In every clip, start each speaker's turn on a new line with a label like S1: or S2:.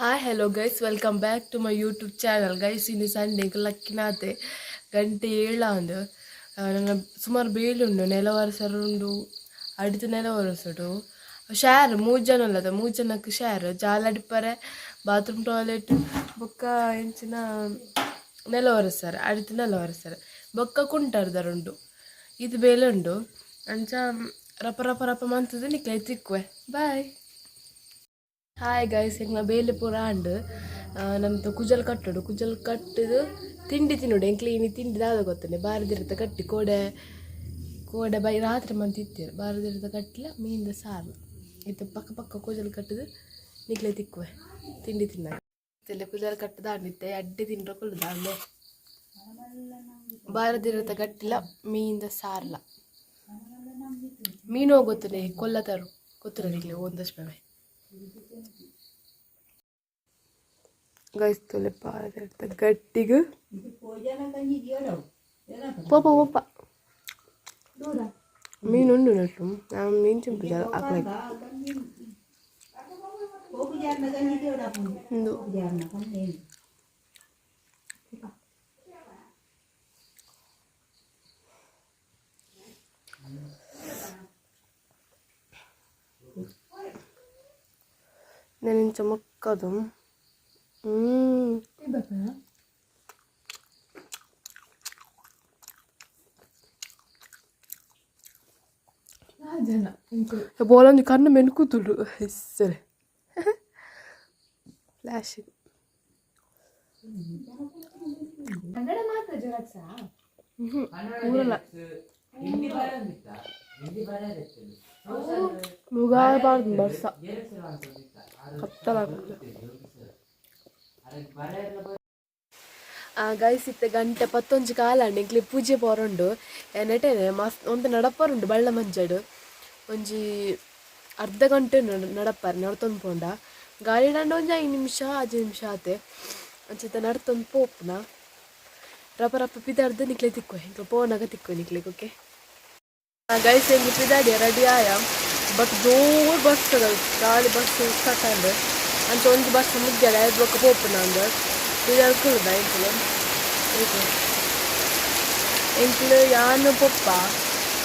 S1: Hi hello guys welcome back to my YouTube channel guys ಇನ್ನು Sunday ಲಕ್ಕಿನಾತೆ ಗಂಟೆ ಏಳ ಅಂದು ನನ್ನ ಸುಮಾರು ಬೇಲುಂಡು ನೆಲ ಒರೆಸರುಂಡು ಅಡಿತು ನೆಲ ಒರೆಸುಡು ಶೇರ್ ಮೂರು ಜನ ಅಲ್ಲದ ಮೂರು ಜನಕ್ಕೆ ಶೇರ್ ಜಾಲಡಿಪ್ಪರೆ ಬಾತ್ರೂಮ್ ಟಾಯ್ಲೆಟ್ ಬೊಕ್ಕ ಎಂಚಿನ ನೆಲ ಒರೆಸ್ತಾರೆ ಅಡಿತು ನೆಲ ಒರೆಸ್ತಾರೆ ಬೊಕ್ಕ ಕುಂಟರ್ದರುಂಡು ಇದು ಬೇಲುಂಡು ಅಂಚ ರಪ ರಪ ರಪ ಮಂತದ ನಿಕ್ಲೆ ತಿಕ್ಕುವೆ ಬಾಯ್ ಹಾಯ್ ಗೈಸ್ ಎಂಕ್ಲ ಬೇಲೆ ಪೂರ ಆಂಡ್ ನಮ್ದು ಕುಜಲ್ ಕಟ್ಟೋಡು. ಕುಜಲ್ ಕಟ್ಟದು ತಿಂಡಿ ತಿನ್ನೋಡು. ಹೆಂಗ್ ಕ್ಲೀನಿ ತಿಂಡಿ ದಾದ ಗೊತ್ತನೆ. ಬಾರದಿರತ್ತ ಕಟ್ಟಿ ಕೋಡೆ ಕೋಡೆ ಬೈ ರಾತ್ರಿ ಮಂತ್ ಇತ್ತೀರು ಬಾರದಿರತ್ತ ಕಟ್ಟಿಲ್ಲ ಮೀನಿಂದ ಸಾರು. ಇದು ಪಕ್ಕ ಪಕ್ಕ ಕುಜಲ್ ಕಟ್ಟದು ನಿಕ್ಲೆ ತಿಕ್ಕುವೆ. ತಿಂಡಿ ತಿನ್ನ ಕುಜಲ್ ಕಟ್ಟದ ಆಡಿತ್ತೆ ಅಡ್ಡಿ ತಿಂಡ್ರ ಕೊಡುದ ಅಲ್ಲೇ ಬಾರದಿರತ್ತ ಕಟ್ಟಿಲ್ಲ, ಮೀನಿಂದ ಸಾರಲ್ಲ ಮೀನು ಕೊಲ್ಲ ತರು ಗೊತ್ತಿಲ್ಲ ನಿಕ್ಲೆ, ಒಂದಷ್ಟು ಬೇವೆ ಗೈಸ್ ತೊಲೆ ಪಾರದಿರುತ್ತೆ ಗಟ್ಟಿಗೆ ಪೋಪ ಪೋಪ ಮೀನು ಉಂಡು ನಟ್ಟು ನಾನು ಮೀನು ಚಿಂಪು ಹಾಕ್ಲಾಗಿ ಒಂದು నేను ఇంత మొక్కదు ಬೋಲೊಂದು ಕಣ್ಣು ಮೆನ್ಕೂತುಡು ಹೆಸರೆ ಫ್ಲಾಶ್ ಊರಲ್ಲ ಮುಗಾಬಾರ್ದು ಬರ್ಸ ಕತ್ತಲಾಗ್ತದೆ ಗೈಸ್ ಇತ್ತೆ ಗಂಟೆ ಪತ್ತೊಂಜಿ ಕಾಲ ಎಂಕ್ಲಿ ಪೂಜೆ ಪೋರುಂಡು. ನೆಟೆನೆ ಮಸ್ತ್ ಒಂದು ನಡಪರುಂಡು ಬಳ್ಳ ಮಂಜಡು. ಒಂಜಿ ಅರ್ಧ ಗಂಟೆ ನಡಪಾರ ನಡ್ತೊಂದು ಪೋಂಡ. ಗಾಳಿ ದಂಡ ಒಂಜಿ ಐದು ನಿಮಿಷ ಐದು ನಿಮಿಷ ಆತೆ. ಅಂಚಿತ ನಡ್ತೊಂದು ಪೋಪ್ನ. ರಪ ರಪ ಪಿದಾಡ್ದು ನಿಕ್ಲೆ ತಿಕ್ಕೋ ಹಿಂಗೆ ಪೋನಾಗ ತಿಕ್ಕೋ ನಿಕ್ಲೆ ಓಕೆ? ಗೈಸ್ ಹೆಂಗೆ ಪಿದಾಡಿ ರೆಡಿ ಆಯ? ಬಟ್ ಜೋರು ಬಸ್ ಗಾಳಿ ಬಸ್ ಸ್ಟಾರ್ಟ್ ಅಂತ ಒಂದು ಬಸ್ ಮುಗ್ಗ್ಯಾಡ ಐದು ಬೊಕ್ಕ ಪೋಪುನ ಅಂದ ಪಿದಾಡ್ ಕುಳ್ದ ಎಂಕ್ಲು ಎಂಕ್ಲು ಯಾನು ಪೊಪ್ಪ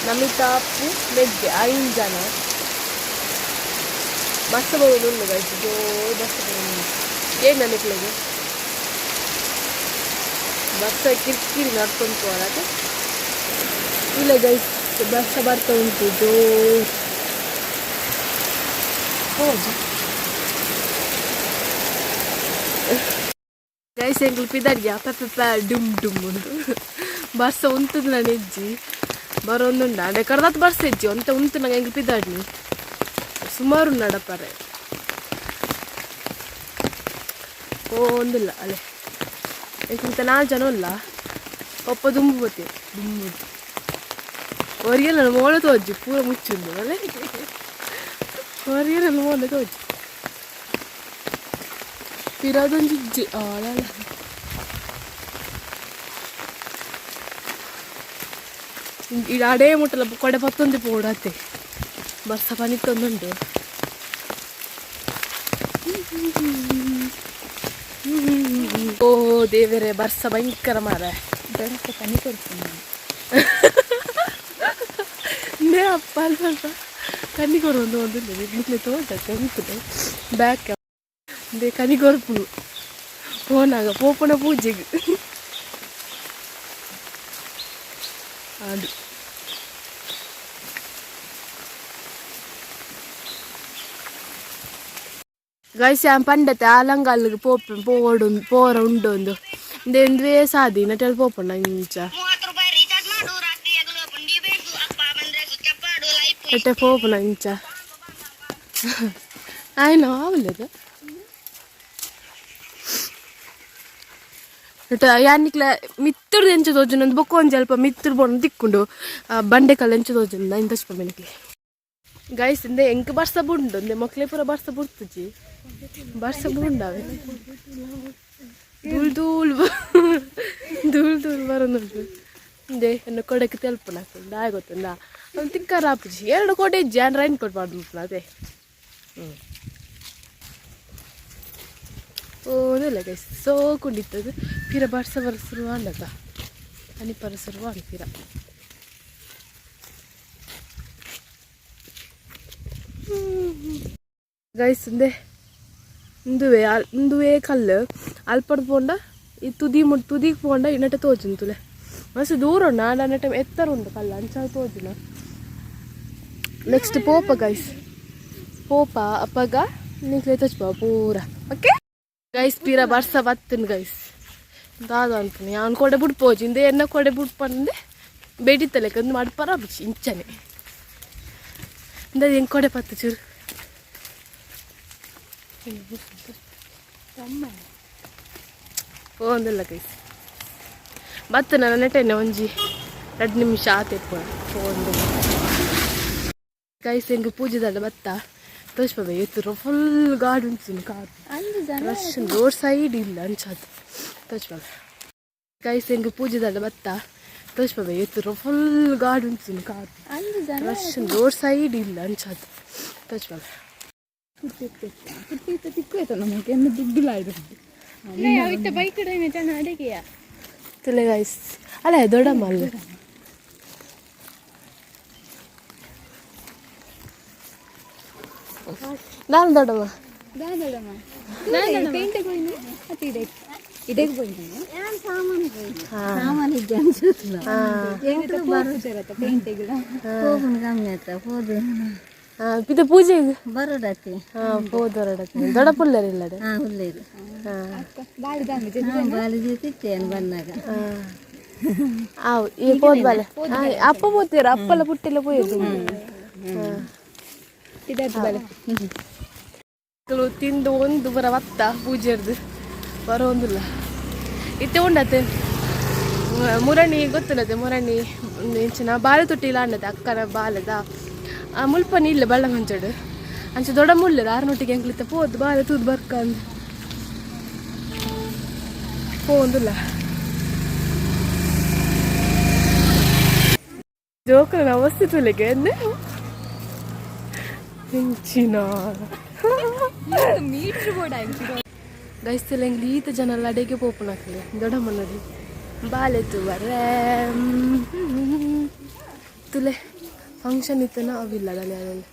S1: ನಮಿತಾ ಅಪ್ಪು ಮೆಗ್ಗೆ ಐದು ಜನ ಬಸ್ ಬೋದು ಉಂಡು ಗೈಸ್ ಜೋರು ಬಸ್ ಏನು ನನಕ್ಲೆಗೆ ಬಸ್ ಕಿರಿಕಿರಿ ನಡ್ಕೊಂಡು ಹೋಗಕ್ಕೆ ಇಲ್ಲ ಗೈಸ್ ಬಸ್ ಬರ್ತಾ ಉಂಟು ಜೋರು ಹೌದು ಗೈಸ್ ಎಂಗ್ಲು ಪಿದಡ್ಯ ಪೆಪ್ಪ ಡುಮ್ ಡುಮ್ ಉಂಟು ಬರ್ಸ ಉಂತದ ನಾನು ಹೆಜ್ಜಿ. ಬರೋಂದುಂಡ ಅಡೆ ಕರ್ದತ್ ಬರ್ಸ ಹೆಜ್ಜಿ. ಒಂತ ಉಂತು ನಂಗೆ ಎಂಗ್ಲು ಪಿದಾಡ್ನಿ ಸುಮಾರು ನಡಪರೆ ಓ, ಒಂದಿಲ್ಲ. ಅಲೆ. ಯಾಕಂತ ನಾಲ್ಕು ಜನ ಇಲ್ಲ ಒಪ್ಪ ದುಂಬು ಬತ್ತೆ ಮೋಳೆ ತೋಜಿ ಪೂರ ಮುಚ್ಚಿಂದು ಅಲೆ. ಅವರಿಗೆ ನನ್ನ ಮೋಳೆ ತೋಜಿ ಪಿರಾದೊಂದು ಇಜ್ಜಿ ಆಳಲ್ಲ ಈಗ ಅಡೇ ಮುಟ್ಟಲ್ಲ ಕೊಡೆ ಪತ್ತೊಂದು ಪೋಡತ್ತೆ ಬರ್ಸ ಪನಿತ್ತೊಂದುಂಟು ಓ ದೇವರೇ ಬರ್ಸ ಭಯಂಕರ ಮಾರ
S2: ಬೆಳಗ್ಗೆ ಪನಿ ಕೊಡ್ತೀನಿ
S1: ನೇ ಅಪ್ಪ ಅಲ್ಪ ಅಲ್ಪ ಕನ್ನಿಗೋರು ಒಂದು ಒಂದು ಮುಟ್ಲೆ ತೋಟ ಕನಿತದೆ ಬ್ಯಾಕ್ ದೇ ಕನಿಗೋರ್ಪುನು ಪೋನಾಗ ಪೋಪುನ ಪೂಜೆಗೆ ಅದು ಗೈಸ್ ಪಂಡತೆ ಆಲಂಗಾಲಿಗೆ ಪೋಪ ಪೋಡು ಪೋರ ಉಂಡು ಒಂದು ಇಂದೇ ಸಾದಿ ನಟಲ್ ಪೋಪಣ್ಣ ಇಂಚ
S3: ಮೂವತ್ತು ರೂಪಾಯಿ ರೀಚಾರ್ಜ್ ಮಾಡು ರಾತ್ರಿ ಹಗಲು ಪುಂಡಿ ಬೇಕು ಅಪ್ಪ ಬಂದ್ರೆ ಸ್ವಿಚ್ ಮಾಡು ಲೈಫ್
S1: ಎಟ್ಟೆ ಪೋಪಣ್ಣ ಇಂಚ ಆಯ್ನ ಆವಲ್ಲದು ಯಾನಿಕ್ಲ ಮಿತ್ತುರ್ದು ಎಂಚ ತೋಜುನ ಒಂದು ಬೊಕ್ಕ ಒಂದು ಸ್ವಲ್ಪ ಮಿತ್ತುಡು ಬೋಣ ತಿಕ್ಕೊಂಡು ಬಂಡೆಕಲ್ ಎಂಚ ತೋಜುನ ಇಂದ ಬೆನಕ್ಲಿ ಗೈಸ್ ಇಂದೆ ಎಂಕ್ ಬರ್ಸ ಬುಂಡು ಇಂದೆ ಮಕ್ಕಳೇ ಪೂರ ಬರ್ಸ ಬುಡ್ತುಜಿ ಬರ್ಸ ಬುಂಡಾವೆ ಧೂಳ್ ಧೂಳ್ ಧೂಳ್ ಧೂಳ್ ಬರೋದು ಇಂದೆ ಎನ್ನು ಕೊಡಕ್ಕೆ ತೆಲ್ಪುನ ಹಾಕೊಂಡು ಆಯ್ ಗೊತ್ತುಂಡ ಅವ್ನು ತಿಕ್ಕಾರ ಆಪುಜಿ ಎರಡು ಕೋಟೆ ಆನ್ ರೈನ್ ಕೊಟ್ಟು ಮಾಡ್ಬಿಟ್ನ ಅದೇ ಹ್ಞೂ ഒന്നുമില്ല ഗൈസ് സോ കുണ്ടിത്തത് പിര ಬರ್ಸ ಬರ್ಸಿರುವಾಂಡದ ಅನಿ ಪರಿಸಿರುವ ಅಂತೀರ ഗൈസ് എന്തേ ഇന്തുവേ ഇന്തുവേ കല്ല് അൽപ്പട പോണ്ട ഈ തുതി തുതിക്ക് പോണ്ട ഇന്നിട്ട് തോച്ചുന്നു തുലേ മസ്സ് ദൂരം ഉണ്ട് ആണ്ട് അന്നിട്ട് എത്ര ഉണ്ട് കല്ല് അഞ്ചാൾ തോച്ചുന്നു നെക്സ്റ്റ് പോപ്പ ഗൈസ് പോപ്പ അപ്പക നീ തച്ചു പോ പൂര ഓക്കെ ಗೈಸ್ ಪೀರ ಬರ್ಸ ಬತ್ತನ್ ಗೈಸ್ ದಾದ ಅನ್ಪುನಿ ಅವ್ನು ಕೊಡೆ ಬಿಡ್ಪೋಜಿ ಇಂದೆ ಎನ್ನ ಕೊಡೆ ಬುಡ್ ಬೇಡಿತ್ತಲೆ ಕಂದು ಮಾಡಿ ಪರ ಬಿಚ್ಚಿ ಇಂಚನೆ ಇಂದ ಹೆಂಗೆ ಕೊಡೆ ಪತ್ತು ಚೂರು ಒಂದಿಲ್ಲ ಕೈಸ್ ಬತ್ತ ನಾನು ನೆಟ್ಟೆನೆ ಒಂಜಿ ಎರಡು ನಿಮಿಷ ಆತೆಪ್ಪ ಒಂದು ಗೈಸ್ ಹೆಂಗೆ ಪೂಜೆ ದಂಡ ಬತ್ತ ತೋರಿಸ್ಬೇ ಎತ್ತರ ಫುಲ್ ಗಾಡಿ ಉಂಟು ಕಾರ್ ರಶ್ ರೋಡ್ ಸೈಡ್ ಇಲ್ಲ ಅಂಚದು ತೋರಿಸ್ಬೇ ಕೈಸ್ ಹೆಂಗೆ ಪೂಜೆ ದಂಡ ಬತ್ತ? ತೋರಿಸ್ಬೇ ಎತ್ತರ ಫುಲ್ ಗಾಡಿ ಉಂಟು ಕಾರ್ ರಶ್ ರೋಡ್ ಸೈಡ್ ಇಲ್ಲ ಅಂಚದು ತೋರಿಸ್ಬೇ
S2: ಪುಟ್ಟಿತ್ತು ಪುಟ್ಟಿತ್ತು ತಿಕ್ಕೋಯ್ತು ನಮಗೆ. ಎನ್ನು ದುಡ್ಡಿಲ್ಲ ಇದು. ಬೈಕ್ ಅಡಿಗೆಯ?
S1: ತಿಲೆ ಗೈಸ್ ಅಲ್ಲ ದೊಡ್ಡಮ್ಮ ಅಲ್ಲ ನಾನು ದೊಡ್ಡಮ್ಮ
S2: ಪೂಜೆ ನಾನು ಪೇಂಟಿಗೆ ಹೋಯ್ನಿ? ಮತ್ತೆ ಇಡೆ ಇದಕ್ಕೆ ಹೋಯ್ನಿ? ಸಾಮಾನು ಇದ್ದೆ ಅನ್ಸುತ್ತಿಲ್ಲ? ಎಂಟು ಬರುತ್ತಿರತ್ತ ಪೇಂಟಿಗೆ ಹೋಗುನು ಕಮ್ಮಿ ಆಯ್ತಾ ಹೋದು
S1: ಇದು ಪೂಜೆಗೆ
S2: ಬರೋಡತ್ತೆ
S1: ಹಾಂ ಹೋದ ಹೊರಡತ್ತೆ ದೊಡ್ಡ ಪುಲ್ಲರ್ ಇಲ್ಲ
S2: ಹಾ ಹುಲ್ಲೇರು
S1: ಹಾಂ.
S2: ಬಾಲಿ ಬಂದಾಗ.
S1: ಈ ಅಪ್ಪ ಪೋತೀರ ಅಪ್ಪಲ ಪುಟ್ಟಿಲ್ಲ ಪೋಯ್ದು
S2: ಇದಕ್ಕೆ ಬಲೆ.
S1: ಮಕ್ಕಳು ತಿಂದು ಒಂದು ಬರ ಒತ್ತ ಪೂಜೆರ್ದು ಬರೋ ಒಂದಿಲ್ಲ ಇತ್ತೆ ಉಂಡತ್ತೆ. ಮುರಣಿ ಗೊತ್ತಿಲ್ಲದೆ ಮುರಣಿ. ಇಂಚಿನ ಬಾಳೆ ತುಟ್ಟಿಲ ಅನ್ನದೆ ಅಕ್ಕನ ಬಾಲದ ಆ ಮುಲ್ಪನಿ ಇಲ್ಲ ಬಳ್ಳ ಮಂಚಡು. ಅಂಚ ದೊಡ್ಡ ಮುಲ್ಲದ ಆರ್ನೊಟ್ಟಿಗೆ ಹೆಂಗ್ಲಿತ್ತ ಪೋದು ಬಾಲ ತೂದು ಬರ್ಕ ಅಂದ್. ಪೋಂದಿಲ್ಲ. ವಸ್ತು ಅವಸ್ಥೆ ತುಲೆಗೆ ಅಂದೆ ಇಂಚಿನ
S2: ಮೀಟ್ರ್ ಬೋರ್ಡ್
S1: ಗೈಸ್ತೆಲ್ಲ ಹೆಂಗೆ ಈತ ಜನ ಎಲ್ಲ ಅಡೆಗೆ ಪೋಪುನಾಕ್ಲೆ ದೊಡ್ಡಮ್ಮನದು ಬಾಲೆ ತುವರೆ. ತುಲೆ ಫಂಕ್ಷನ್ ಇತ್ತನ ಅವಿಲ್ಲ ಅದಲ್ಲಿ ಅದೆಲ್ಲ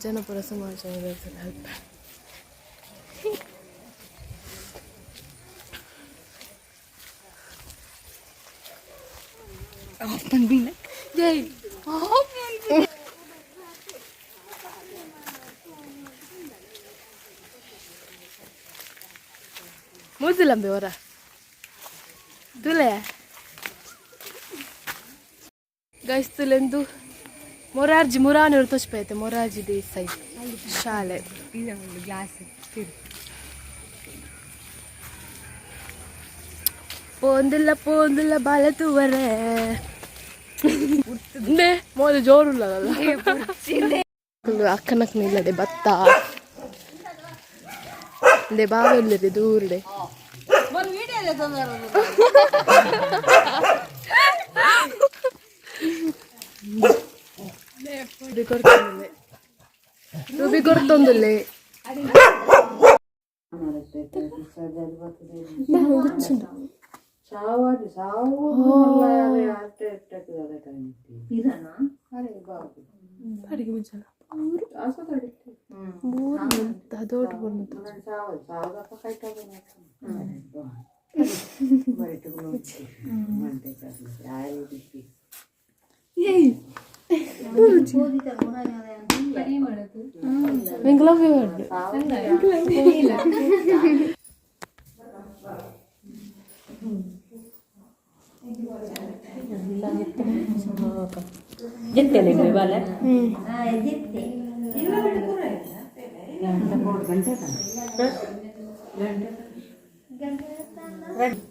S1: ಜನಪರ ಸಮಾಜ ಅಲ್ಪ ಜೈ ಮುದ್ದಿಲ್ಲಂಬೆ ಹೊರ ತುಲೆ. ಗೈಸ್ ತುಲೆಂದು ಮೊರಾರ್ಜಿ ಮುರಾನೂರು ತೋಚ್ಪೈತೆ ಮೊರಾರ್ಜಿ ದೇಸಾಯಿ ಶಾಲೆ.
S2: ಗ್ಲಾಸ್
S1: ಪೋಂದಿಲ್ಲ ಪೋಂದಿಲ್ಲ ಬಾಲ ತೂವರೆ ಮೋದ ಜೋರುಲ್ಲ ಅಕ್ಕನಕ್ ನಿಲ್ಲದೆ ಭತ್ತ ದೆ ಬಾವಿಲ್ಲದೆ ದೂರಡೆ ರುಬಿ ಕೊಡ್ತೊಂದುಲ್ಲೆ ರುಬಿ ಕೊಡ್ತೊಂದುಲ್ಲೆ ಅಡಿಗೆ ಮುಂಚೆಲ್ಲ ಮೂರು ಮಂತ್ ಅದೋಟು ജിത്തെ പോലെ രണ്ട് ഗണ്ട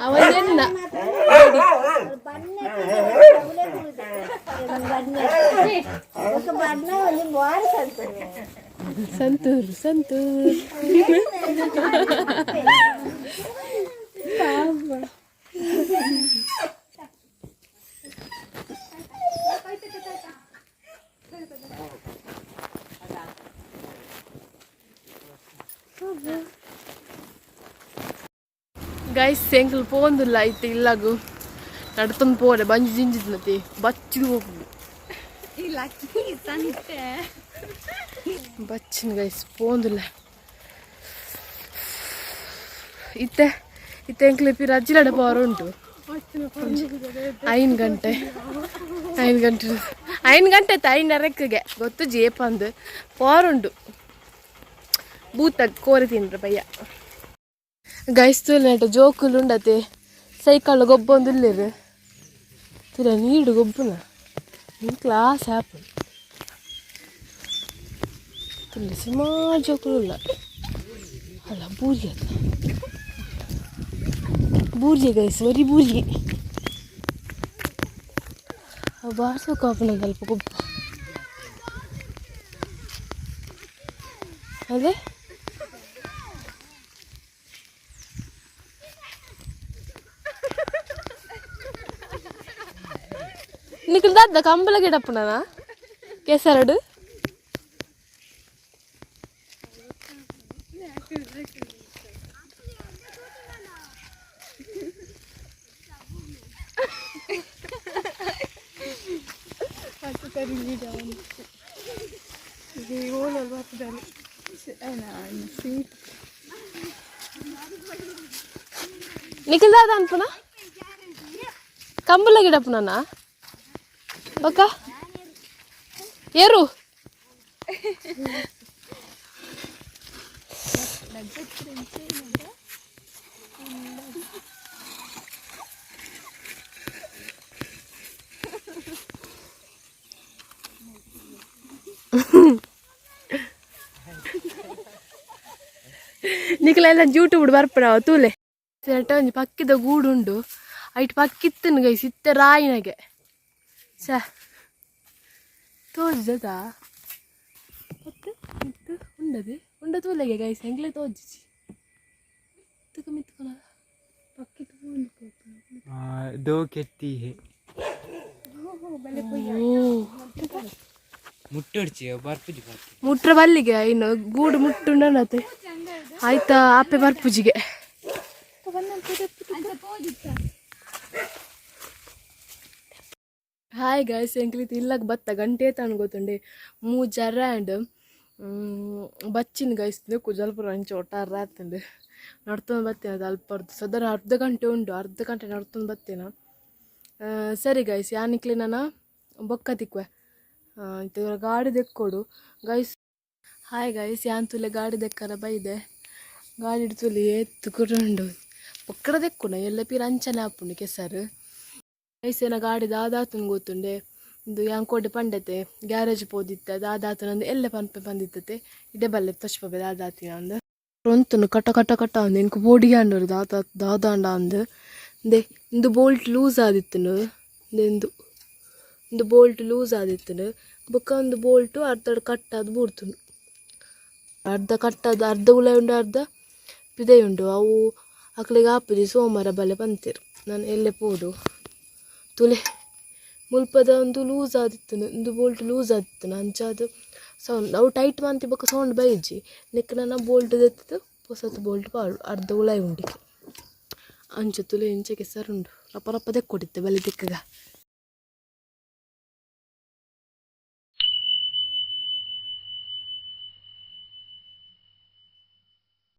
S1: awalnya enggak santur
S2: santur ಕೊಡುತ್ತೇನೆ
S1: എങ്കിൽ പോകുന്നില്ല ನಡ್ತೊಂದು ಪೋರೆ ಬಂಜಿ ಜಿಂಜಿದ್ನತಿ ಬಚ್ಚಿ ಹೋಗುದು
S2: ಇಲ್ಲ ಸಂತೆ
S1: ಬಚ್ಚಿನ ಗೈಸ್ ಪೋಂದಿಲ್ಲ ಇತ್ತೆ ಇತ್ತೆ ಎಂಕ್ಲೆ ಪಿರ ಅಜ್ಜಿಲಡ ಪವರ್ ಉಂಟು ಐನ್ ಗಂಟೆ ಐದು ಗಂಟೆ ಐನ್ ಗಂಟೆ ಆಯ್ತು ಐನರಕ್ಕೆ ಗೊತ್ತು ಜೇಪ ಅಂದು ಪವರ್ ಉಂಟು ಬೂತ ಕೋರಿ ತಿನ್ರ ಬಯ್ಯ ಗೈಸ್ತು ನೆಟ ಜೋಕುಲು ಉಂಡತೆ ಸೈಕಲ್ ಗೊಬ್ಬೊಂದು ಇಲ್ಲಿರು ತಿರ ನೀಡು ಗೊಬ್ಬುನ. ನೀನು ಕ್ಲಾಸ್ ಆ್ಯಪ್ ತುಲ್ಲಿ ಸುಮಾರು ಜೋಕುಲು ಇಲ್ಲ ಅಲ್ಲ ಬೂರಿ ಅಲ್ಲ. ಬೂರ್ಜಿ ಗೈಸ್ ಬರೀ ಬೂರ್ಜಿ ಬಾರ್ಸೋಕೆ ಅಪ್ಪನ ಸ್ವಲ್ಪ ಗೊಬ್ಬ. ಅದೇ? నీకు దాద్దా కంపల గెటప్పున్నానా
S2: కేసరడు?
S1: నిఖిల్ దాదా అనుకున్నా? కంబుల గిడప్పునా ಬಕ್ಕ? ಏರು? ನಿಕ್ಲೆಲ್ಲ ಜೂಟು ಬಿಡು ಬರ್ಪಡ ತೂಲೆ. ಸೆಟ ಒಂಜಿ ಪಕ್ಕಿದ ಗೂಡುಂಡು. ಐಟ್ ಪಕ್ಕಿತ್ತನು ಗೈ ಸಿತ್ತ ರಾಯಿನಗೆ. ಸ ತೋಜದ ಮತ್ತೆ ಇತ್ತು ಉಂಡದೆ ಉಂಡ ತೂಲೆಗೆ ಗೈಸ್ ಎಂಗ್ಲೆ ತೋಜಿಸಿ ತುಕ ಮಿತ್ಕೊಳ
S2: ಪಕ್ಕಿ ತಗೊಂಡು
S4: दो ಕೆತ್ತಿ ಮುಟ್ಟಡ್ಚಿ ಬರ್ಪುಜಿ
S1: ಮುಟ್ರ ಬಲ್ಲಿಗೆ ಇನ್ನು ಗೂಡು ಮುಟ್ಟುಂಡನತೆ ಆಯ್ತಾ ಆಪೆ ಬರ್ಪುಜಿಗೆ ಹಾಯ್ ಗಾಯ್ಸ್ ಎಂಕ್ಲಿತ್ ಇಲ್ಲಕ್ ಬತ್ತ ಗಂಟೆ ತಾನು ಗೊತ್ತುಂಡೆ. ಮೂ ಜರ ಆ್ಯಂಡ್ ಬಚ್ಚಿನ ಗೈಸ್ ಕುಜಲ್ಪುರ ಅಂಚೆ ಒಟ್ಟಾರ ಆತಂಡು ನಡ್ತೊಂದು ಬತ್ತೇನೆ ಅದು ಅಲ್ಪರ್ದು ಸದರ ಅರ್ಧ ಗಂಟೆ ಉಂಡು ಅರ್ಧ ಗಂಟೆ ನಡ್ತೊಂದು ಬತ್ತೇನ? ಆ, ಸರಿ ಗೈಸ್ ಯಾನಿಕ್ಲಿ ನಾನು? ಬೊಕ್ಕ ತಿಕ್ವೆ. ಇದ್ರ ಗಾಡಿ ದೆಕ್ಕೊಡು. ಗೈಸ್ ಹಾಯ್ ಗೈಸ್ ಯಾನ್ ತುಲೆ ಗಾಡಿ ದೆಕ್ಕರ ಬೈದೆ ಗಾಡಿ ತುಲಿ ಎತ್ತು ಕುರುಂಡು. ಪಕ್ಕಡ ದೆಕ್ಕುನ ಎಲ್ಲ ಪೀರ ಅಂಚನೆ ಆಪುಂಡು ಕೆಸರು. ಐಸೇನ ಗಾಡಿ ದಾದಾತುನ್ ಗೊತ್ತುಂಡೆ? ಇದು ಯಾಂಕೋಡೆ ಪಂಡತೆ, ಗ್ಯಾರೇಜ್ ಪೋದಿತ್ತ, ದಾದಾತುನಂದು ಎಲ್ಲ ಪನ್ಪೆ ಬಂದಿತ್ತತೆ ಇಡೆ ಬಲ್ಲೆ ತಚ್ಪಬೆ ದಾದಾತಿ ಅಂದು. ರೊಂತುನು ಕಟ ಕಟ ಕಟ ಅಂದು ಇನ್ಕು ಬೋಡಿಗೆ ಅಂಡರು ದಾದ ದಾದಾಂಡ ಅಂದು. ದೆ, ಇಂದು ಬೋಲ್ಟ್ ಲೂಸ್ ಆದಿತ್ತನು ಇಂದು ಇಂದು ಬೋಲ್ಟ್ ಲೂಸ್ ಆದಿತ್ತನು, ಬೊಕ್ಕ ಒಂದು ಬೋಲ್ಟು ಅರ್ಧ ಕಟ್ಟಾದ ಬೂಡ್ತುನು. ಅರ್ಧ ಕಟ್ಟದ, ಅರ್ಧ ಉಳ ಉಂಡು, ಅರ್ಧ ಪಿದೆ ಉಂಡು, ಅವು ಅಕ್ಲಿಗೆ ಆಪುಜಿ ಸೋಮವಾರ ಬಲೆ ಬಂತಿರು ನಾನು ಎಲ್ಲೇ ಪೋಡು. ತುಲೆ ಮುಲ್ಪದ ಒಂದು ಲೂಸ್ ಆದಿತ್ತು, ಒಂದು ಬೋಲ್ಟ್ ಲೂಸ್ ಆದಿತ್ತು. ಅಂಚಾದ ಸೌಂಡ್ ಅವು ಟೈಟ್ ಮಂತಿ ಬೊಕ ಸೌಂಡ್ ಬೈಜಿ ನೆಕ್ ನನ್ನ ಬೋಲ್ಟ್ ದತ್ತಿತ್ತು, ಹೊಸತ್ ಬೋಲ್ಟ್ ಪಾಡು ಅರ್ಧ ಉಳಾಯಿ ಉಂಡಿಕೆ. ಅಂಚ ತುಲೆ ಇಂಚೆ ಕೆಸರುಂಡು ರಪ್ಪ ರಪ್ಪ ದೆಕ್ಕೊಡಿತ್ತೆ ಬಲಿ ದಿಕ್ಕಗ.